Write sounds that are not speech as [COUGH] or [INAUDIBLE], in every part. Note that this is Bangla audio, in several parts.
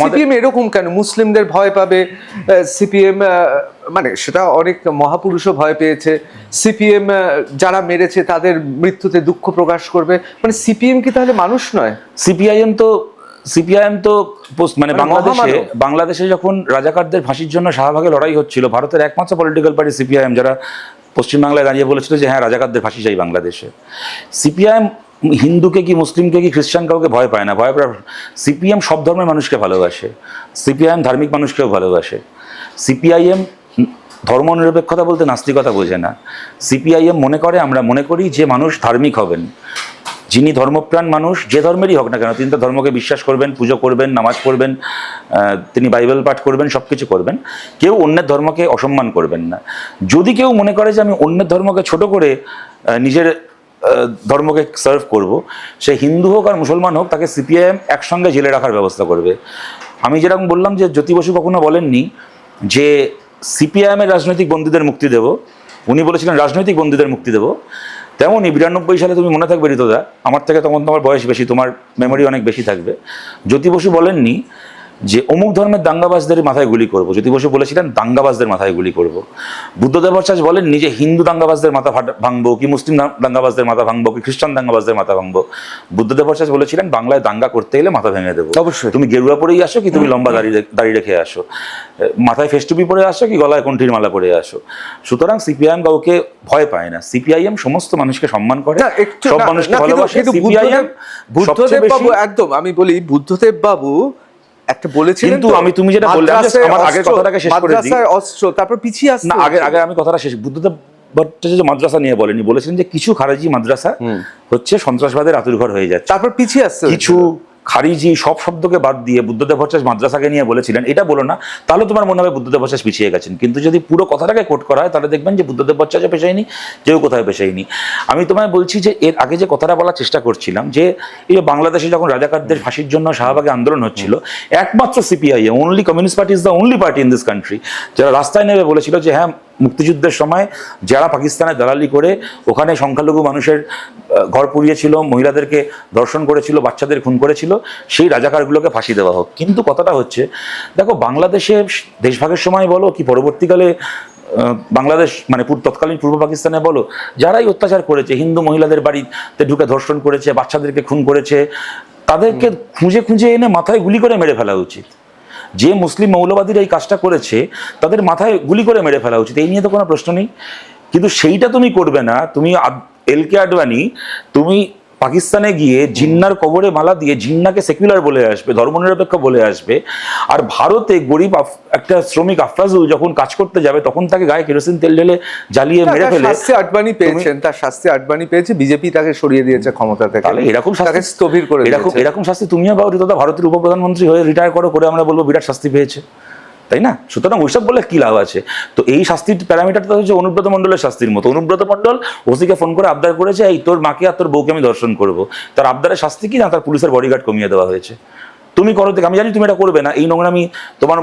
সিপিএম এরকম কেন? মুসলিমদের ভয় পাবে সিপিএম মানে সেটা অনেক মহাপুরুষও ভয় পেয়েছে। সিপিএম যারা মেরেছে তাদের মৃত্যুতে দুঃখ প্রকাশ করবে। মানে সিপিএম কি তাহলে মানুষ নয়? সিপিআইএম তো সিপিআইএম তো মানে মানে বাংলাদেশে বাংলাদেশে যখন রাজাকারদের ফাঁসির জন্য শাহবাগে লড়াই হচ্ছিল ভারতের একমাত্র পলিটিক্যাল পার্টি সিপিআইএম যারা পশ্চিমবাংলায় দাঁড়িয়ে বলেছিল যে হ্যাঁ রাজাকারদের ফাঁসি চাই বাংলাদেশে। সিপিআইএম হিন্দুকে কি, মুসলিমকে কি, খ্রিস্টান কাউকে ভয় পায় না? ভয় পায় সিপিএম সব ধর্মের মানুষকে ভালোবাসে। সিপিআইএম ধার্মিক মানুষকেও ভালোবাসে। সিপিআইএম ধর্মনিরপেক্ষতা বলতে নাস্তিকতা বোঝে না। সিপিআইএম মনে করে, আমরা মনে করি যে মানুষ ধার্মিক হবেন। যিনি ধর্মপ্রাণ মানুষ, যে ধর্মেরই হোক না কেন, তিনি তার ধর্মকে বিশ্বাস করবেন, পুজো করবেন, নামাজ পড়বেন তিনি বাইবেল পাঠ করবেন সব কিছু করবেন। কেউ অন্যের ধর্মকে অসম্মান করবেন না। যদি কেউ মনে করে যে আমি অন্যের ধর্মকে ছোট করে নিজের ধর্মকে সার্ভ করব। সে হিন্দু হোক আর মুসলমান হোক, তাকে সিপিআইএম একসঙ্গে জেলে রাখার ব্যবস্থা করবে। আমি যেরকম বললাম যে জ্যোতি বসু কখনো বলেননি যে সিপিআইএমের রাজনৈতিক বন্দীদের মুক্তি দেব। উনি বলেছিলেন, রাজনৈতিক বন্দীদের মুক্তি দেব। তেমনই বিরানব্বই সালে তুমি মনে থাকবে ঋতুদা আমার থেকে তখন তোমার বয়স বেশি, তোমার মেমোরি অনেক বেশি থাকবে। জ্যোতি বসু বলেননি যে অমুক ধর্মের দাঙ্গাবাজদের মাথায় গুলি করব। জ্যোতি বসু বলেছিলেন দাঙ্গাবাজদের মাথায় গুলি করব। বুদ্ধদেব ভট্টাচার্য বলেননি যে হিন্দু দাঙ্গাবাজদের মাথা ভাঙবো কি মুসলিম দাঙ্গাবাজদের মাথা ভাঙবো কি খ্রিস্টান দাঙ্গাবাজদের মাথা ভাঙবো? বুদ্ধদেব ভট্টাচার্য বলেছিলেন বাংলায় দাঙ্গা করতে গেলে মাথা ভেঙে দেবো। অবশ্যই। তুমি গেরুয়া পরেই আসো কি তুমি লম্বা দাড়ি রে- দাড়ি রেখে আসো? মাথায় ফেস্টুপি পরে আসো কি গলায় কণ্ঠির মালা পরে আসো? সুতরাং সিপিআইএম কাউকে ভয় পায় না। সিপিআইএম সমস্ত মানুষকে সম্মান করে। সব মানুষকে ভালোবাসে। সিপিআইএম বুদ্ধদেব বাবু একদম আমি বলি বুদ্ধদেব বাবু একটা বলেছিলেন কিন্তু আমি তুমি যেটা বললে, আমার আগের কথাটাকে শেষ করে দিই। অস্ত্র তারপর পিছিয়ে আসছে না আগে আগে আমি কথাটা শেষ বুদ্ধদেব ভট্টাচার্য মাদ্রাসা নিয়ে বলেনি বলেছিলেন যে কিছু খারাজি মাদ্রাসা হচ্ছে সন্ত্রাসবাদের আতুরঘর হয়ে যাচ্ছে। তারপর পিছিয়ে আসছে কিছু খারিজি সব শব্দকে বাদ দিয়ে বুদ্ধদেব ভট্টাচার্য মাদ্রাসাকে নিয়ে বলেছিলেন, এটা বলো না, তাহলে তোমার মনে হবে বুদ্ধদেব ভট্টাচার্য পিছিয়ে গেছেন। কিন্তু যদি পুরো কথাটাকে কোট করা হয়, তাহলে দেখবেন যে বুদ্ধদেব ভট্টাচার্য পেশায়নি কেউ কোথায় পেশায়নি আমি তোমায় বলছি যে এর আগে যে কথাটা বলার চেষ্টা করছিলাম, যে এই বাংলাদেশে যখন রাজাকারদের ফাঁসির জন্য শাহবাগে আন্দোলন হচ্ছিল, একমাত্র CPI only communist party is the only party in this country যারা রাস্তায় নেমে বলেছিল যে হ্যাঁ মুক্তিযুদ্ধের সময় যারা পাকিস্তানে দালালি করে, ওখানে সংখ্যালঘু মানুষের ঘর পুড়িয়েছিল, মহিলাদেরকে ধর্ষণ করেছিল, বাচ্চাদের খুন করেছিল, সেই রাজাকারগুলোকে ফাঁসি দেওয়া হোক। কিন্তু কথাটা হচ্ছে, দেখো বাংলাদেশে দেশভাগের সময় বলো কি পরবর্তীকালে বাংলাদেশ মানে তৎকালীন পূর্ব পাকিস্তানে বলো, যারাই অত্যাচার করেছে, হিন্দু মহিলাদের বাড়িতে ঢুকে ধর্ষণ করেছে, বাচ্চাদেরকে খুন করেছে, তাদেরকে খুঁজে খুঁজে এনে মাথায় গুলি করে মেরে ফেলা উচিত। যে মুসলিম মৌলবাদীরা এই কাজটা করেছে, তাদের মাথায় গুলি করে মেরে ফেলা উচিত, এই নিয়ে তো কোনো প্রশ্ন নেই। কিন্তু সেইটা তুমি করবে না। তুমি এল কে আডবাণী তুমি পাকিস্তানে গিয়ে জিন্নার কবরে মালা দিয়ে জিন্নাকে সেকুলার বলে আসবে ধর্মনিরপেক্ষ বলে আসবে। আর ভারতে গরিব একটা শ্রমিক আফরাজুল যখন কাজ করতে যাবে তখন তাকে গায়ে কেরোসিন তেল ঢেলে জ্বালিয়ে মেরে ফেলে। শাস্তি আডবাণী পেয়েছেন তার শাস্তি আডবাণী পেয়েছে বিজেপি তাকে সরিয়ে দিয়েছে ক্ষমতা থেকে। তাহলে এরকম শাস্তি স্থবির করে এরকম এরকম শাস্তি তুমিও পাও দাদা ভারতের উপপ্রধানমন্ত্রী হয়ে রিটায়ার করো করে আমরা বলব বিরাট শাস্তি পেয়েছে। তাই না? সুতরাং ওইসব বলে কি লাভ আছে? তো এই শাস্তির প্যারামিটারটা হচ্ছে অনুব্রত মণ্ডলের শাস্তির মতো। অনুব্রত মণ্ডল ওসিকে ফোন করে আবদার করেছে, এই তোর মাকে আর তোর বউকে আমি দর্শন করব। তার আবদারের শাস্তি কি না? তার পুলিশের বডিগার্ড কমিয়ে দেওয়া হয়েছে। তুমি করো দেখে, আমি জানি তুমি এটা করবে না, এই নোংরামি তোমার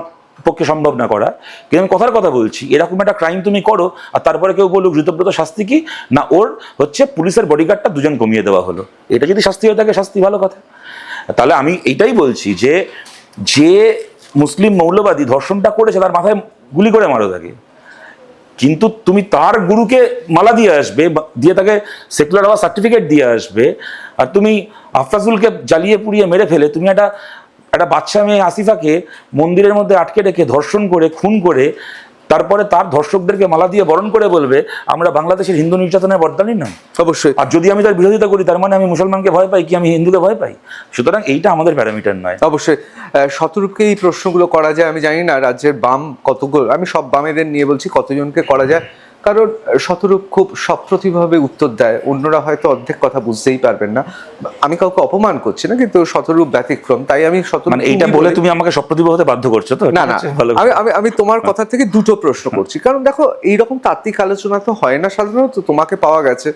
পক্ষে সম্ভব না করা কিন্তু আমি কথার কথা বলছি, এরকম একটা ক্রাইম তুমি করো, আর তারপরে কেউ বলুক ঋতব্রত শাস্তি কি? না, ওর হচ্ছে পুলিশের বডিগার্ডটা দুজন কমিয়ে দেওয়া হলো। এটা যদি শাস্তি হয়ে থাকে, শাস্তি ভালো কথা। তাহলে আমি এইটাই বলছি যে যে মুসলিম মৌলবাদী ধর্ষণটা করেছে, তার মাথায় গুলি করে মারো তাকে। কিন্তু তুমি তার গুরুকে মালা দিয়ে আসবে দিয়ে তাকে সেকুলার হওয়া সার্টিফিকেট দিয়ে আসবে, আর তুমি আফরাজুলকে জ্বালিয়ে পুড়িয়ে মেরে ফেলে, তুমি একটা একটা বাচ্চা মেয়ে আসিফাকে মন্দিরের মধ্যে আটকে রেখে ধর্ষণ করে, খুন করে তারপরে তার ধর্ষকদেরকে মালা দিয়ে বরণ করে বলবে আমরা বাংলাদেশের হিন্দু নির্যাতনের বর্দানি নয়। অবশ্যই। আর যদি আমি তার বিরোধিতা করি তার মানে আমি মুসলমানকে ভয় পাই কি আমি হিন্দুকে ভয় পাই? সুতরাং এইটা আমাদের প্যারামিটার নয়। অবশ্যই। শতরূপকে এই প্রশ্নগুলো করা যায় আমি জানি না রাজ্যের বাম কতগুলো আমি সব বামেদের নিয়ে বলছি কতজনকে করা যায়। কারণ শতরূপ খুব সপ্রতিভাবে উত্তর দেয়। অন্যরা হয়তো অর্ধেক কথা বুঝতেই পারবেন না। আমি কাউকে অপমান করছি না কিন্তু শতরূপ ব্যতিক্রম তাই আমি মানে এইটা বলে তুমি আমাকে সপ্রতিভ হতে বাধ্য করছ তো? না না আমি আমি আমি তোমার কথা থেকে দুটো প্রশ্ন করছি। কারণ দেখো এইরকম তাত্ত্বিক আলোচনা তো হয় না সাধারণত তোমাকে পাওয়া গেছে।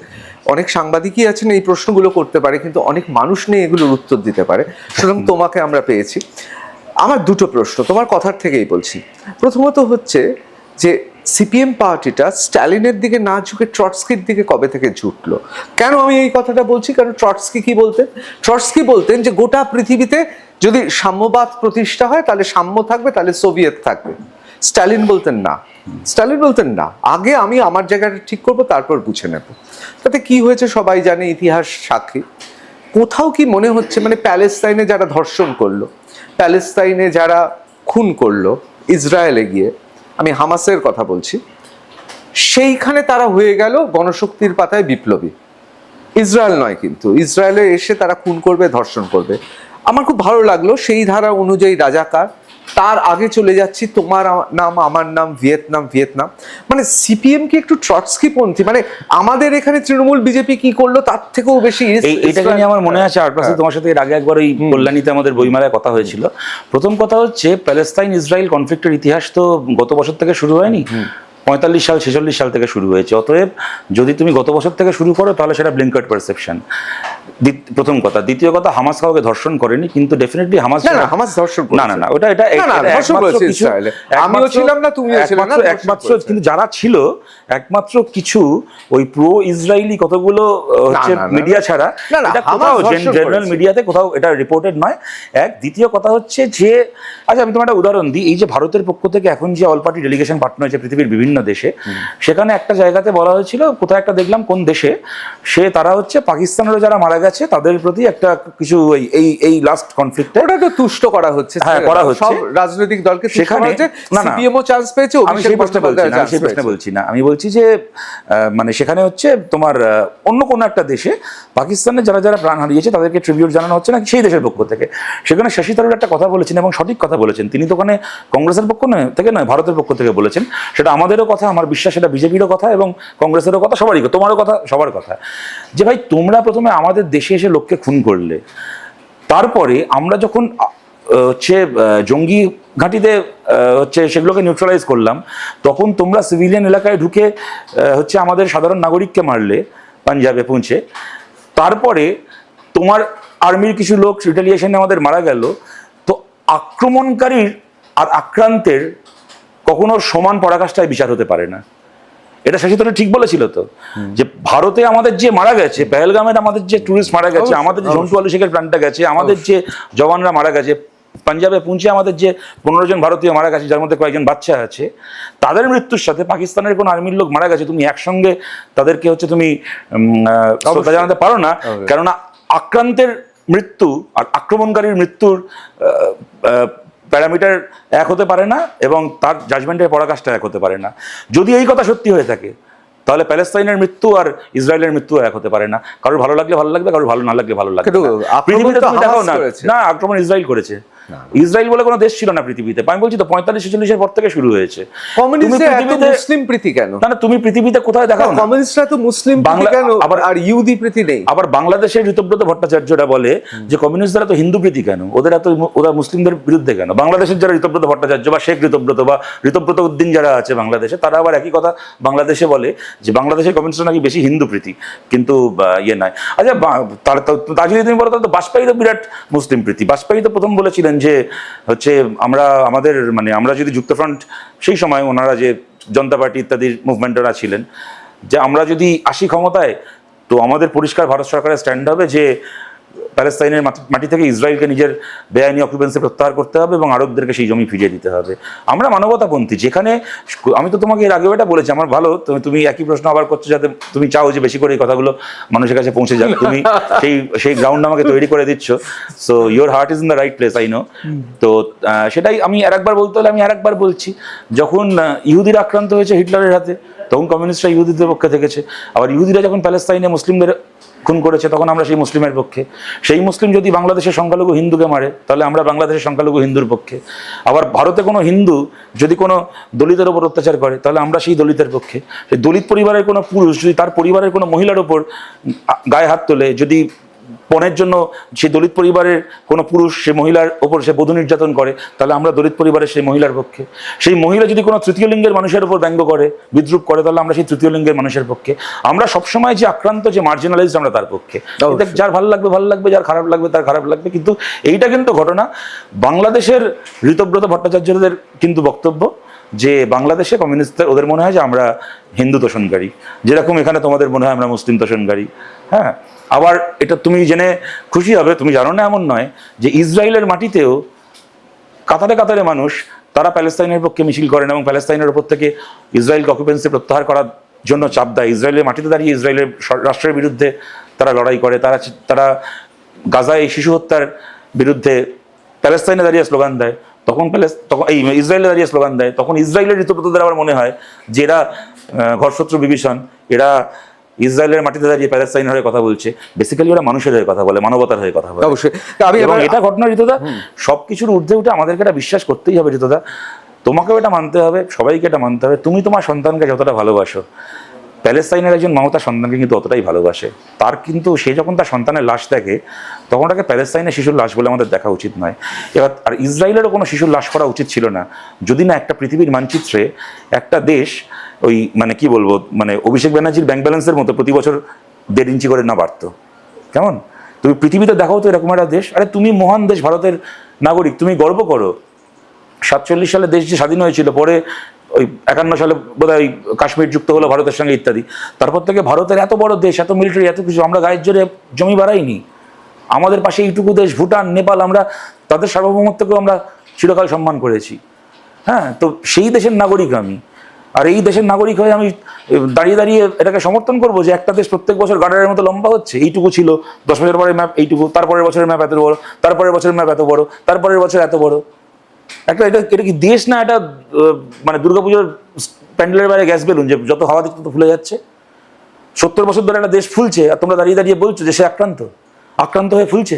অনেক সাংবাদিকই আছেন এই প্রশ্নগুলো করতে পারে কিন্তু অনেক মানুষ নেই এগুলোর উত্তর দিতে পারে। সুতরাং তোমাকে আমরা পেয়েছি। আমার দুটো প্রশ্ন তোমার কথার থেকেই বলছি। প্রথমত হচ্ছে যে সিপিএম পার্টিটা স্ট্যালিনের দিকে না ঝুঁকে ট্রটস্কির দিকে কবে থেকে ঝুঁকলো? কেন আমি এই কথাটা বলছি? কারণ ট্রটস্কি কি বলতেন? ট্রটস্কি বলতেন যে গোটা পৃথিবীতে যদি সাম্যবাদ প্রতিষ্ঠা হয়, তাহলে সাম্য থাকবে, তাহলে সোভিয়েত থাকবে। স্ট্যালিন বলতেন না। স্ট্যালিন বলতেন না। আগে আমি আমার জায়গাটা ঠিক করব, তারপর বুঝে নেব। তাতে কি হয়েছে সবাই জানে, ইতিহাস সাক্ষী। কোথাও কি মনে হচ্ছে মানে প্যালেস্তাইনে যারা ধর্ষণ করল, প্যালেস্তাইনে যারা খুন করল, ইসরায়েলে গিয়ে আমি হামাসের কথা বলছি। সেইখানে তারা হয়ে গেল গণশক্তির পাতায় বিপ্লবী। ইসরায়েল নয় কিন্তু, ইসরায়েলে এসে তারা খুন করবে, ধর্ষণ করবে। আমার খুব ভালো লাগল সেই ধারা অনুযায়ী রাজাকার তার আগে চলে যাচ্ছি তোমার নাম আমার নাম ভিয়েতনাম ভিয়েতনাম। মানে সিপিএম কি একটু ট্রটস্কি পন্থী? মানে আমাদের এখানে তৃণমূল বিজেপি কি করল? তার থেকেও বেশি এটা এটাকে নিয়ে আমার মনে আছে আট তোমার সাথে এর আগে একবার ওই কল্যাণীতে আমাদের বইমেলায় কথা হয়েছিল। প্রথম কথা হচ্ছে প্যালেস্তাইন ইসরায়েল কনফ্লিক্টের ইতিহাস তো গত বছর থেকে শুরু হয়নি। পঁয়তাল্লিশ সাল ছেচল্লিশ সাল থেকে শুরু হয়েছে। অতএব যদি তুমি গত বছর থেকে শুরু করো তাহলে সেটা ব্লিঙ্কার্ড পারসেপশন প্রথম কথা। দ্বিতীয় কথা হামাস কাউকে ধর্ষণ করেনি কিন্তু ডেফিনেটলি হামাস না হামাস ধর্ষণ না না না ওটা এটা। আমিও ছিলাম না, তুমিও ছিলে না, একমাত্র-। কিন্তু যারা ছিল একমাত্র কিছু ওই প্রো ইসরায়েলি কতগুলো হচ্ছে মিডিয়া ছাড়া না, না, এটা কোথাও জেনারেল মিডিয়াতে কোথাও এটা রিপোর্টেড নয়। এক দ্বিতীয় কথা হচ্ছে যে আচ্ছা আমি তোমার একটা উদাহরণ দিই। এই যে ভারতের পক্ষ থেকে এখন যে অল পার্টি ডেলিগেশন পাঠানো হয়েছে পৃথিবীর বিভিন্ন দেশে। সেখানে একটা জায়গাতে বলা হয়েছিল কোথায় একটা দেখলাম কোন দেশে সে তারা হচ্ছে পাকিস্তানেরও যারা মারা গেছে তাদের প্রতি একটা কিছু এই- এই লাস্ট কনফ্লিক্টে ওটা তো তুষ্ট করা হচ্ছে হ্যাঁ, করা হচ্ছে। সব রাজনৈতিক দলকে সেখানে- না, না। সিপিএমও চান্স পেয়েছে আমি সেই প্রশ্নে বলছি না আমি সেই প্রশ্নে বলছি না। আমি বলছি যে মানে সেখানে হচ্ছে তোমার অন্য কোনো একটা দেশে পাকিস্তানের যারা যারা প্রাণ হারিয়েছে তাদেরকে ট্রিবিউট জানানো হচ্ছে না সেই দেশের পক্ষ থেকে। সেখানে শশী থারুর একটা কথা বলেছেন এবং সঠিক কথা বলেছেন। তিনি তো ওখানে কংগ্রেসের পক্ষ নয় থেকে নয় ভারতের পক্ষ থেকে বলেছেন। সেটা আমাদেরও কথা, আমার বিশ্বাস সেটা বিজেপিরও কথা এবং কংগ্রেসেরও কথা, সবারই তোমারও কথা, সবার কথা। যে ভাই, তোমরা প্রথমে আমাদের দেশে এসে লোককে খুন করলে, তারপরে আমরা যখন হচ্ছে জঙ্গি ঘাঁটিতে হচ্ছে, সেগুলোকে নিউট্রালাইজ করলাম, তখন তোমরা সিভিলিয়ান এলাকায় ঢুকে হচ্ছে, আমাদের সাধারণ নাগরিককে মারলে, পাঞ্জাবে পৌঁছে। তারপরে তোমার আর্মির কিছু লোক রিটালিয়েশনে আমাদের মারা গেল। তো আক্রমণকারীর আর আক্রান্তের কখনো সমান পরাকাষ্ঠায় বিচার হতে পারে না। এটা থারুর ঠিক বলেছিল তো। যে ভারতে আমাদের যে মারা গেছে পেহেলগামের আমাদের যে টুরিস্ট মারা গেছে আমাদের যে ঝন্টু আলু শেখের প্রাণটা গেছে আমাদের যে জওয়ানরা মারা গেছে পাঞ্জাবে পুঞ্চে আমাদের যে পনেরো জন ভারতীয় মারা গেছে যার মধ্যে কয়েকজন বাচ্চা আছে তাদের মৃত্যুর সাথে পাকিস্তানের কোনো আর্মির লোক মারা গেছে তুমি একসঙ্গে তাদেরকে হচ্ছে তুমি শ্রদ্ধা জানাতে পারো না। কেননা আক্রান্তের মৃত্যু আর আক্রমণকারীর মৃত্যুর প্যারামিটার এক হতে পারে না এবং তার জাজমেন্টের পরাকাশটা এক হতে পারে না। যদি এই কথা সত্যি হয়ে থাকে তাহলে প্যালেস্তাইনের মৃত্যু আর ইসরায়েলের মৃত্যু এক হতে পারে না। কারোর ভালো লাগলে ভালো লাগবে কারোর ভালো না লাগলে ভালো লাগবে পৃথিবীতে না আক্রমণ ইসরায়েল করেছে। ইসরায়েল বলে কোনো দেশ ছিল না পৃথিবীতে। আমি বলছি তো পঁয়তাল্লিশ ছেচল্লিশের পর থেকে শুরু হয়েছে। মুসলিম প্রীতি কেন? না না তুমি পৃথিবীতে কোথায় দেখাও কমিউনিস্টরা তো মুসলিম কেন? আবার- আর ইহুদি প্রীতি নেই। আবার বাংলাদেশের ঋতব্রত ভট্টাচার্যরা বলে যে কমিউনিস্টরা তো হিন্দু প্রীতি কেন? ওদের এত ওরা মুসলিমদের বিরুদ্ধে কেন? বাংলাদেশের যারা ঋতব্রত ভট্টাচার্য বা শেখ ঋতব্রত বা ঋতব্রত উদ্দিন যারা আছে বাংলাদেশে তারা আবার একই কথা বাংলাদেশে বলে যে বাংলাদেশের কমিউনিস্টরা নাকি বেশি হিন্দু প্রীতি কিন্তু ইয়ে নয় আচ্ছা তার তা যদি তুমি বলো তাহলে তো বাজপেয়ী তো বিরাট মুসলিম প্রীতি। বাজপেয়ী তো প্রথম বলেছিলেন যে হচ্ছে আমরা, আমাদের মানে আমরা যদি যুক্তফ্রন্ট, সেই সময় ওনারা যে জনতা পার্টি ইত্যাদির মুভমেন্টরা ছিলেন, যে আমরা যদি আসি ক্ষমতায়, তো আমাদের পরিষ্কার ভারত সরকারের স্ট্যান্ড হবে যে প্যালেস্তাইনের মাটি- থেকে ইসরায়েলকে নিজের বেআইনি অকুপেন্সি প্রত্যাহার করতে হবে এবং আরবদেরকে সেই জমি ফিরিয়ে দিতে হবে। আমরা মানবতাপন্থী যেখানে আমি তো তোমাকে এর আগেও এটা বলেছি আমার ভালো তুমি তুমি একই প্রশ্ন আবার করছ যাতে তুমি চাও যে বেশি করে এই কথাগুলো মানুষের কাছে পৌঁছে যাবে তুমি [LAUGHS] সেই সেই গ্রাউন্ড আমাকে তৈরি করে দিচ্ছ। So your heart is in the right place I know তো সেটাই আমি আর একবার বলতে হলে আমি আর একবার বলছি যখন ইহুদিরা আক্রান্ত হয়েছে হিটলারের হাতে তখন কমিউনিস্টরা ইহুদিদের পক্ষে থেকেছে। আবার ইহুদিরা যখন প্যালেস্তাইনে মুসলিমদের খুন করেছে, তখন আমরা সেই মুসলিমের পক্ষে। সেই মুসলিম যদি বাংলাদেশের সংখ্যালঘু হিন্দুকে মারে, তাহলে আমরা বাংলাদেশের সংখ্যালঘু হিন্দুর পক্ষে। আবার ভারতে কোনো হিন্দু যদি কোনো দলিতের ওপর অত্যাচার করে, তাহলে আমরা সেই দলিতের পক্ষে। সেই দলিত পরিবারের কোনো পুরুষ যদি তার পরিবারের কোনো মহিলার ওপর গায়ে হাত তোলে, যদি পণের জন্য সে দলিত পরিবারের কোনো পুরুষ সে মহিলার ওপর সে বধূ নির্যাতন করে তাহলে আমরা দলিত পরিবারের সেই মহিলার পক্ষে। সেই মহিলা যদি কোনো তৃতীয় লিঙ্গের মানুষের ওপর ব্যঙ্গ করে বিদ্রুপ করে তাহলে আমরা সেই তৃতীয় লিঙ্গের মানুষের পক্ষে। আমরা সবসময় যে আক্রান্ত যে মার্জিনালাইজ আমরা তার পক্ষে। যার ভালো লাগবে ভালো লাগবে যার খারাপ লাগবে তার খারাপ লাগবে কিন্তু এইটা কিন্তু ঘটনা বাংলাদেশের ঋতব্রত ভট্টাচার্যদের কিন্তু বক্তব্য যে বাংলাদেশে কমিউনিস্টদের ওদের মনে হয় যে আমরা হিন্দু তোষণকারী। যেরকম এখানে তোমাদের মনে হয় আমরা মুসলিম তোষণকারী। হ্যাঁ? আবার এটা তুমি জেনে খুশি হবে, তুমি জানো না এমন নয় যে ইসরায়েলের মাটিতেও কাতারে কাতারে মানুষ তারা প্যালেস্তাইনের পক্ষে মিছিল করেন এবং প্যালেস্তাইনের ওপর থেকে ইসরায়েলকে অকুপেন্সি প্রত্যাহার করার জন্য চাপ দেয়। ইসরায়েলের মাটিতে দাঁড়িয়ে ইসরায়েলের রাষ্ট্রের বিরুদ্ধে তারা লড়াই করে। তারা তারা গাজায় শিশু হত্যার বিরুদ্ধে প্যালেস্তাইনে দাঁড়িয়ে স্লোগান দেয়। তখন প্যালেস, তখন এই ইসরায়েলে দাঁড়িয়ে স্লোগান দেয়। তখন ইসরায়েলের ঋতুপ্রতদের আবার মনে হয় যে এরা ঘরশত্রু বিভীষণ, এরা ইসরায়েলের মাটিতে দাঁড়িয়ে প্যালেস্তাইনের হয়ে কথা বলছে বেসিক্যালি ওরা মানুষের হয়ে কথা বলে মানবতার হয়ে কথা বলে। অবশ্যই। আমি এবং এটা ঘটনা ঋতুদা সবকিছুর ঊর্ধ্বে উঠে আমাদেরকে এটা বিশ্বাস করতেই হবে ঋতুদা। তোমাকেও এটা মানতে হবে সবাইকে এটা মানতে হবে। তুমি তোমার সন্তানকে যতটা ভালোবাসো প্যালেস্তাইনের একজন মা তার সন্তানকে কিন্তু অতটাই ভালোবাসে। তার কিন্তু সে যখন তার সন্তানের লাশ দেখে, তখন ওটাকে প্যালেস্তাইনের শিশুর লাশ বলে আমাদের দেখা উচিত নয়। এবার, আর ইসরায়েলেরও কোনো শিশুর লাশ করা উচিত ছিল না। যদি না একটা পৃথিবীর মানচিত্রে একটা দেশ ওই মানে কি বলব মানে অভিষেক ব্যানার্জির ব্যাংক ব্যালেন্সের মতো প্রতি বছর দেড় ইঞ্চি করে না বাড়তো। কেমন? তুমি পৃথিবীতে দেখাও তো এরকম একটা দেশ। আরে তুমি মহান দেশ, ভারতের নাগরিক, তুমি গর্ব করো। সাতচল্লিশ সালে দেশ যে স্বাধীন হয়েছিল, পরে ওই একান্ন সালে বোধহয় ওই কাশ্মীর যুক্ত হলো ভারতের সঙ্গে ইত্যাদি। তারপর থেকে ভারতের এত বড় দেশ, এত মিলিটারি এত কিছু আমরা গায়ের জোরে জমি বাড়াইনি। আমাদের পাশে এইটুকু দেশ, ভুটান, নেপাল, আমরা তাদের সার্বভৌমত্বকেও আমরা চিরকাল সম্মান করেছি। হ্যাঁ তো সেই দেশের নাগরিক আমি। আর এই দেশের নাগরিক হয়ে আমি দাঁড়িয়ে দাঁড়িয়ে এটাকে সমর্থন করব যে একটা দেশ প্রত্যেক বছর গার্ডারের মতো লম্বা হচ্ছে। এইটুকু ছিল, দশ বছর পরে ম্যাপ, এইটুকু, তারপরের বছরের ম্যাপ এত বড়, তারপরের বছরের ম্যাপ এত বড়, তারপরের বছর এত বড়। একটা এটা এটা কি দেশ না এটা মানে দুর্গাপুজোর প্যান্ডেলের বাইরে গ্যাস বেলুন, যে যত হাওয়া দিচ্ছে তত ফুলে যাচ্ছে। সত্তর বছর ধরে একটা দেশ ফুলছে, আর তোমরা দাঁড়িয়ে দাঁড়িয়ে বলছো যে সে আক্রান্ত। আক্রান্ত হয়ে ফুলছে।